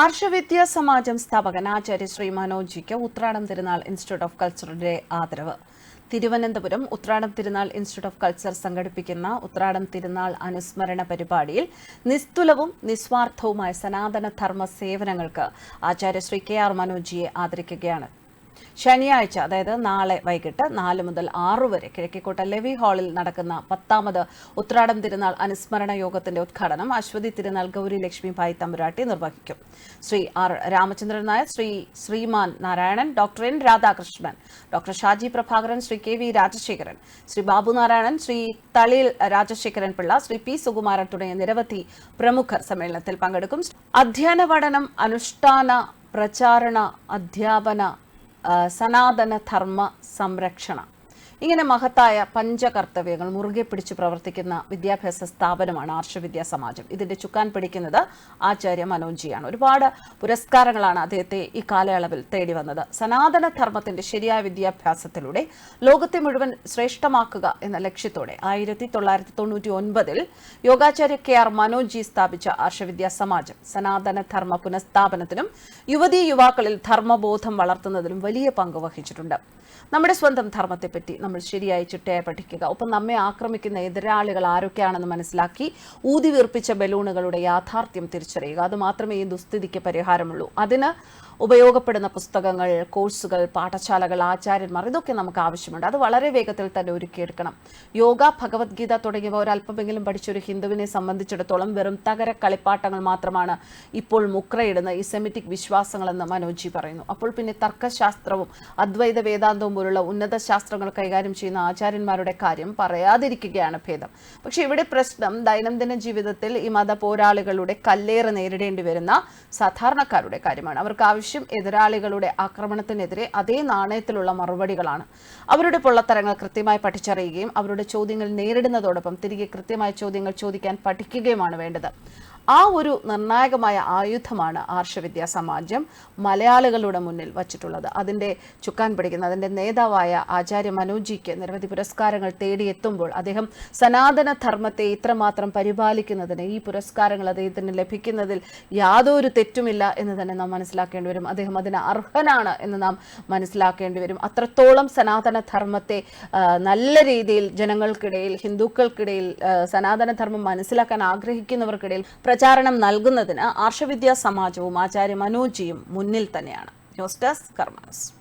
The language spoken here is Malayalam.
ആർഷവിദ്യാ സമാജം സ്ഥാപകൻ ആചാര്യ ശ്രീ മനോജിക്ക് ഉത്രാടം തിരുനാൾ ഇൻസ്റ്റിറ്റ്യൂട്ട് ഓഫ് കൾച്ചറിന്റെ ആദരവ്. തിരുവനന്തപുരം ഉത്രാടം തിരുനാൾ ഇൻസ്റ്റിറ്റ്യൂട്ട് ഓഫ് കൾച്ചർ സംഘടിപ്പിക്കുന്ന ഉത്രാടം തിരുനാൾ അനുസ്മരണ പരിപാടിയിൽ നിസ്തുലവും നിസ്വാർത്ഥവുമായ സനാതന ധർമ്മ സേവനങ്ങൾക്ക് ആചാര്യ ശ്രീ കെ ആർ മനോജിയെ ആദരിക്കുകയാണ്. ശനിയാഴ്ച അതായത് നാളെ വൈകിട്ട് നാല് മുതൽ ആറ് വരെ കിഴക്കേക്കോട്ട ലെവി ഹാളിൽ നടക്കുന്ന പത്താമത് ഉത്രാടം തിരുനാൾ അനുസ്മരണ യോഗത്തിന്റെ ഉദ്ഘാടനം അശ്വതി തിരുനാൾ ഗൗരി ലക്ഷ്മി ഭായ് തമ്പുരാട്ടി നിർവഹിക്കും. Shri R Ramachandran Nair Shri Shriman Narayanan doctor N Radhakrishnan doctor Shaji Prabhakaran Shri K V Rajasekharan Shri Babu Narayanan Shri Thalil Rajasekharan Pillai Shri P Sukumaran തുടങ്ങിയ നിരവധി പ്രമുഖർ സമ്മേളനത്തിൽ പങ്കെടുക്കും. അധ്യയന പഠനം അനുഷ്ഠാന പ്രചാരണ അധ്യാപന സനാതന ധർമ്മ സംരക്ഷണ. ഇങ്ങനെ മഹത്തായ പഞ്ചകർത്തവ്യങ്ങൾ മുറുകെ പിടിച്ച് പ്രവർത്തിക്കുന്ന വിദ്യാഭ്യാസ സ്ഥാപനമാണ് ആർഷവിദ്യാ സമാജം. ഇതിന്റെ ചുക്കാൻ പിടിക്കുന്നത് ആചാര്യ മനോജിയാണ്. ഒരുപാട് പുരസ്കാരങ്ങളാണ് അദ്ദേഹത്തെ ഈ കാലയളവിൽ തേടി വന്നത്. സനാതന ധർമ്മത്തിന്റെ ശരിയായ വിദ്യാഭ്യാസത്തിലൂടെ ലോകത്തെ മുഴുവൻ ശ്രേഷ്ഠമാക്കുക എന്ന ലക്ഷ്യത്തോടെ ആയിരത്തി തൊള്ളായിരത്തി തൊണ്ണൂറ്റി ഒൻപതിൽ യോഗാചാര്യ കെ ആർ മനോജി സ്ഥാപിച്ച ആർഷവിദ്യാ സമാജം. സനാതന ധർമ്മ പുനഃസ്ഥാപനത്തിനും യുവതീ യുവാക്കളിൽ ധർമ്മബോധം വളർത്തുന്നതിനും വലിയ പങ്ക് വഹിച്ചിട്ടുണ്ട്. നമ്മുടെ സ്വന്തം ധർമ്മത്തെപ്പറ്റി നമ്മൾ ശരിയായി ചിട്ടയായി പഠിക്കുക. ഒപ്പം നമ്മെ ആക്രമിക്കുന്ന എതിരാളികൾ ആരൊക്കെയാണെന്ന് മനസ്സിലാക്കി ഊതി വീർപ്പിച്ച ബലൂണുകളുടെ യാഥാർത്ഥ്യം തിരിച്ചറിയുക. അത് മാത്രമേ ഈ ദുസ്ഥിതിക്ക് പരിഹാരമുള്ളൂ. അതിന് ഉപയോഗപ്പെടുന്ന പുസ്തകങ്ങൾ കോഴ്സുകൾ പാഠശാലകൾ ആചാര്യന്മാർ ഇതൊക്കെ നമുക്ക് ആവശ്യമുണ്ട്. അത് വളരെ വേഗത്തിൽ തന്നെ ഒരുക്കിയെടുക്കണം. യോഗ ഭഗവത്ഗീത തുടങ്ങിയവ ഒരല്പമെങ്കിലും പഠിച്ച ഒരു ഹിന്ദുവിനെ സംബന്ധിച്ചിടത്തോളം വെറും തകര കളിപ്പാട്ടങ്ങൾ മാത്രമാണ് ഇപ്പോൾ മുക്രയിടുന്ന ഇസമിറ്റിക് സെമിറ്റിക് വിശ്വാസങ്ങളെന്ന് മനോജി പറയുന്നു. അപ്പോൾ പിന്നെ തർക്കശാസ്ത്രവും അദ്വൈത വേദാന്തവും പോലുള്ള ഉന്നത ശാസ്ത്രങ്ങൾ കൈകാര്യം ചെയ്യുന്ന ആചാര്യന്മാരുടെ കാര്യം പറയാതിരിക്കുകയാണ് ഭേദം. പക്ഷെ ഇവിടെ പ്രശ്നം ദൈനംദിന ജീവിതത്തിൽ ഈ മത പോരാളികളുടെ കല്ലേറ് നേരിടേണ്ടി വരുന്ന സാധാരണക്കാരുടെ കാര്യമാണ്. അവർക്ക് ആവശ്യം എതിരാളികളുടെ ആക്രമണത്തിനെതിരെ അതേ നാണയത്തിലുള്ള മറുപടികളാണ്. അവരുടെ പൊള്ളത്തരങ്ങൾ കൃത്യമായി പഠിച്ചറിയുകയും അവരുടെ ചോദ്യങ്ങൾ നേരിടുന്നതോടൊപ്പം തിരികെ കൃത്യമായ ചോദ്യങ്ങൾ ചോദിക്കാൻ പഠിക്കുകയുമാണ് വേണ്ടത്. ആ ഒരു നിർണായകമായ ആയുധമാണ് ആർഷവിദ്യാ സമാജം മലയാളികളുടെ മുന്നിൽ വച്ചിട്ടുള്ളത്. അതിന്റെ ചുക്കാൻ പിടിക്കുന്ന അതിന്റെ നേതാവായ ആചാര്യ മനോജിക്ക് നിരവധി പുരസ്കാരങ്ങൾ തേടിയെത്തുമ്പോൾ അദ്ദേഹം സനാതന ധർമ്മത്തെ ഇത്രമാത്രം പരിപാലിക്കുന്നതിന് ഈ പുരസ്കാരങ്ങൾ അദ്ദേഹത്തിന് ലഭിക്കുന്നതിൽ യാതൊരു തെറ്റുമില്ല എന്ന് തന്നെ നാം മനസ്സിലാക്കേണ്ടി അദ്ദേഹം അതിന് അർഹനാണ് എന്ന് നാം മനസ്സിലാക്കേണ്ടി വരും. അത്രത്തോളം സനാതന ധർമ്മത്തെ നല്ല രീതിയിൽ ജനങ്ങൾക്കിടയിൽ ഹിന്ദുക്കൾക്കിടയിൽ സനാതന ധർമ്മം മനസ്സിലാക്കാൻ ആഗ്രഹിക്കുന്നവർക്കിടയിൽ പ്രചാരണം നൽകുന്നതിന് ആർഷവിദ്യാ സമാജവും ആചാര്യ മനോജിയും മുന്നിൽ തന്നെയാണ്. News desk കർമാനസ്